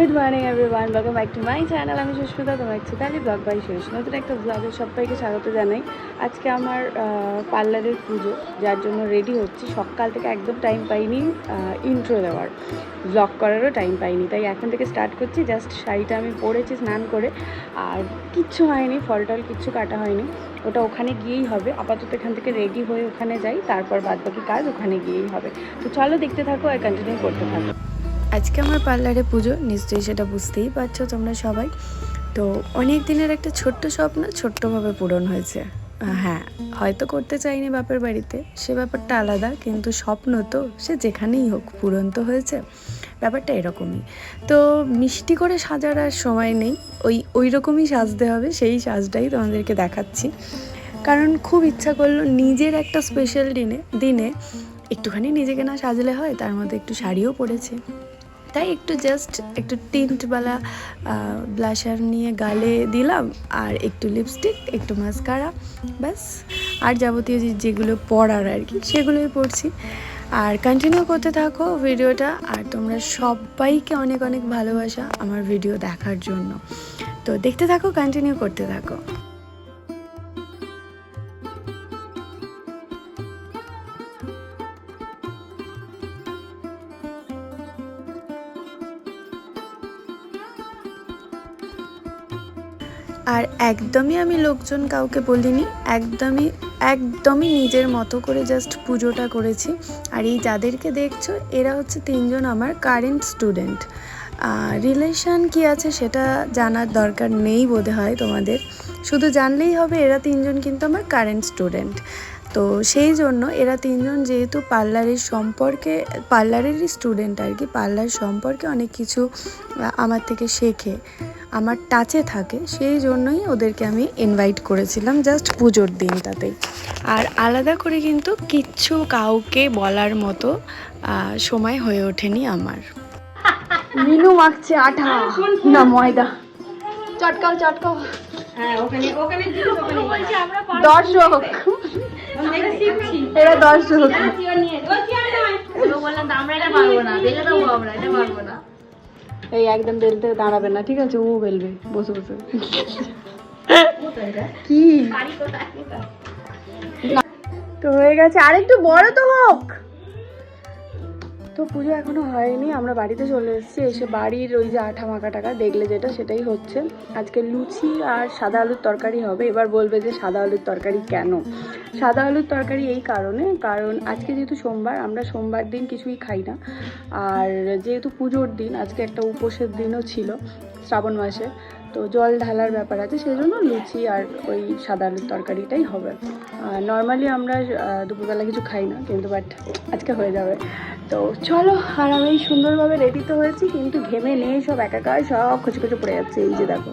Good morning everyone welcome back to my channel আমি সুস্মিতা, তোমার তাহলে ব্লগ বাই শেষ নতুন একটা ব্লগে সবাইকে স্বাগত জানাই। আজকে আমার পার্লারের পুজো, যার জন্য রেডি হচ্ছি। সকাল থেকে একদম টাইম পাইনি ইন্ট্রো দেওয়ার। ব্লগ করারও টাইম পাইনি। তাই এখন থেকে স্টার্ট করছি। জাস্ট শাড়িটা আমি পরেছি স্নান করে। আর কিচ্ছু হয়নি, ফল টল কিচ্ছু কাটা হয়নি। ওটা ওখানে গিয়েই হবে। আপাতত এখান থেকে রেডি হয়ে ওখানে যাই। তারপর বাদ বাকি কাজ ওখানে গিয়েই হবে। তো চলো দেখতে থাকো আর কন্টিনিউ করতে থাকো। আজকে আমার পার্লারে পুজো, নিশ্চয়ই সেটা বুঝতেই পারছ তোমরা সবাই। তো অনেক দিনের একটা ছোট্ট স্বপ্ন ছোট্টভাবে পূরণ হয়েছে। হ্যাঁ হয়তো করতে চাইনি বাপের বাড়িতে, সে ব্যাপারটা আলাদা, কিন্তু স্বপ্ন তো সে যেখানেই হোক পূরণ তো হয়েছে, ব্যাপারটা এরকমই। তো মিষ্টি করে সাজার আর সময় নেই, ওই ওই রকমই সাজতে হবে, সেই সাজটাই তোমাদেরকে দেখাচ্ছি। কারণ খুব ইচ্ছা করল নিজের একটা স্পেশাল দিনে দিনে একটুখানি নিজেকে না সাজলে হয়, তার মধ্যে একটু শাড়িও পরেছে তাই একটু জাস্ট একটু টিন্টওয়ালা ব্লাশার নিয়ে গালে দিলাম আর একটু লিপস্টিক একটু মাস্কারা ব্যাস। আর যাবতীয় যেগুলো পরার আর কি, সেগুলোই পরছি। আর কন্টিনিউ করতে থাকো ভিডিওটা, আর তোমরা সবাইকে অনেক অনেক ভালোবাসা আমার ভিডিও দেখার জন্য। তো দেখতে থাকো কন্টিনিউ করতে থাকো। আর একদমই আমি লোকজন কাউকে বলিনি, একদমই একদমই নিজের মতো করে জাস্ট পুজোটা করেছি। আর এই যাদেরকে দেখছ, এরা হচ্ছে তিনজন আমার কারেন্ট স্টুডেন্ট রিলেশন কি আছে সেটা জানার দরকার নেই বোধ হয় তোমাদের। শুধু জানলেই হবে এরা তিনজন কিন্তু আমার কারেন্ট স্টুডেন্ট তো সেই জন্য এরা তিনজন যেহেতু পার্লারের সম্পর্কে, পার্লারেরই স্টুডেন্ট আর কি, পার্লার সম্পর্কে অনেক কিছু আমার থেকে শেখে। আমার টাচে থাকে সেই জন্যই ওদেরকে আমি ইনভাইট করেছিলাম জাস্ট পুজোর দিনটাতেই আর আলাদা করে কিন্তু কিচ্ছু কাউকে বলার মতো সময় হয়ে ওঠেনি আমার। মিনু মাখছে আঠা। না ময়দা। চটকাও চটকাও। হ্যাঁ দর্শক। এরা দর্শক। চেয়ার নিয়ে ও চেয়ার নয়। ও বললাম আমরা এটা পারব না। এটা পারব না। এই একদম বেলতে দাঁড়াবে না ঠিক আছে? ও বেলবে বসে বসে। কি? তো হয়ে গেছে। আর একটু বড় তো হোক। তো পুজো এখনও হয়নি, আমরা বাড়িতে চলে এসেছি, এসে বাড়ির ওই যে আঠা মাখা টাকা দেখলে যেটা সেটাই হচ্ছে। আজকে লুচি আর সাদা আলুর তরকারি হবে, এবার বলবে যে সাদা আলুর তরকারি কেন? সাদা আলুর তরকারি এই কারণে, কারণ আজকে যেহেতু সোমবার, আমরা সোমবার দিন কিছুই খাই না। আর যেহেতু পুজোর দিন, আজকে একটা উপোসের দিনও ছিল শ্রাবণ মাসে। তো জল ঢালার ব্যাপার আছে, সেই জন্য লুচি আর ওই সাদা আলুর তরকারিটাই হবে। নর্মালি আমরা দুপুরবেলা কিছু খাই না, কিন্তু বাট আজকে হয়ে যাবে। তো চলো, আর আমি সুন্দরভাবে রেডি তো হয়েছি, কিন্তু ঘেমে নেই সব, একাকার সব, খুচু খুচু পড়ে যাচ্ছে, এই যে দেখো।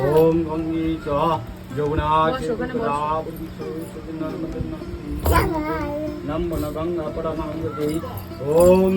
ওম গঙ্গি চ যমুনাচ নম গঙ্গা পরমাঙ্গতি ওম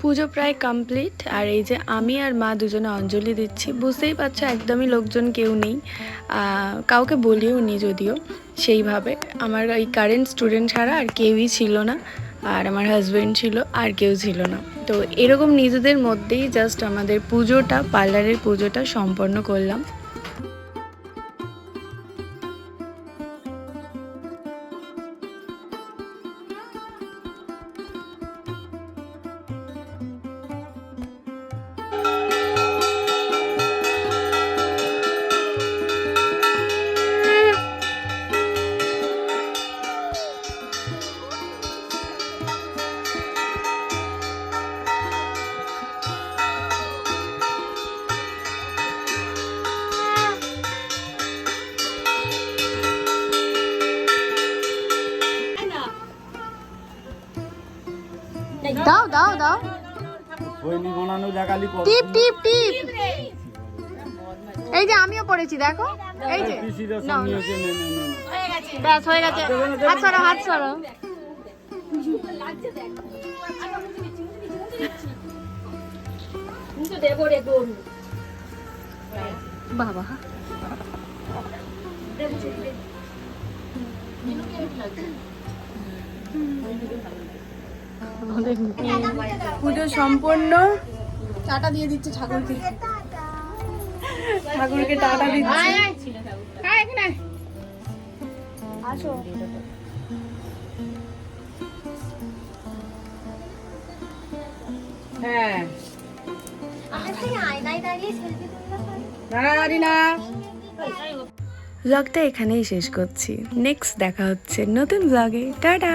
পুজো প্রায় কমপ্লিট, আর এই যে আমি আর মা দুজনে অঞ্জলি দিচ্ছি, বুঝতেই পারছ একদমই লোকজন কেউ নেই কাউকে বলিও নি যদিও সেইভাবে। আমার এই কারেন্ট স্টুডেন্ট ছাড়া আর কেউই ছিল না, আর আমার হাজব্যান্ড ছিল, আর কেউ ছিল না। তো এরকম নিজেদের মধ্যেই জাস্ট আমাদের পুজোটা পার্লারের পুজোটা সম্পন্ন করলাম। দাও দাও দাও। টিপ টিপ টিপ। এই যে আমিও পড়েছি দেখো। এই যে। ব্যাস হয়ে গেছে। হাত সরো হাত সরো বাবা। পুজো সম্পন্ন। টাটা দিয়ে দিচ্ছে ঠাকুরকে। ঠাকুরকে টাটা দিচ্ছে। আসো। হ্যাঁ। ব্লগটা এখানেই শেষ করছি। নেক্সট দেখা হচ্ছে নতুন ব্লগে টাটা!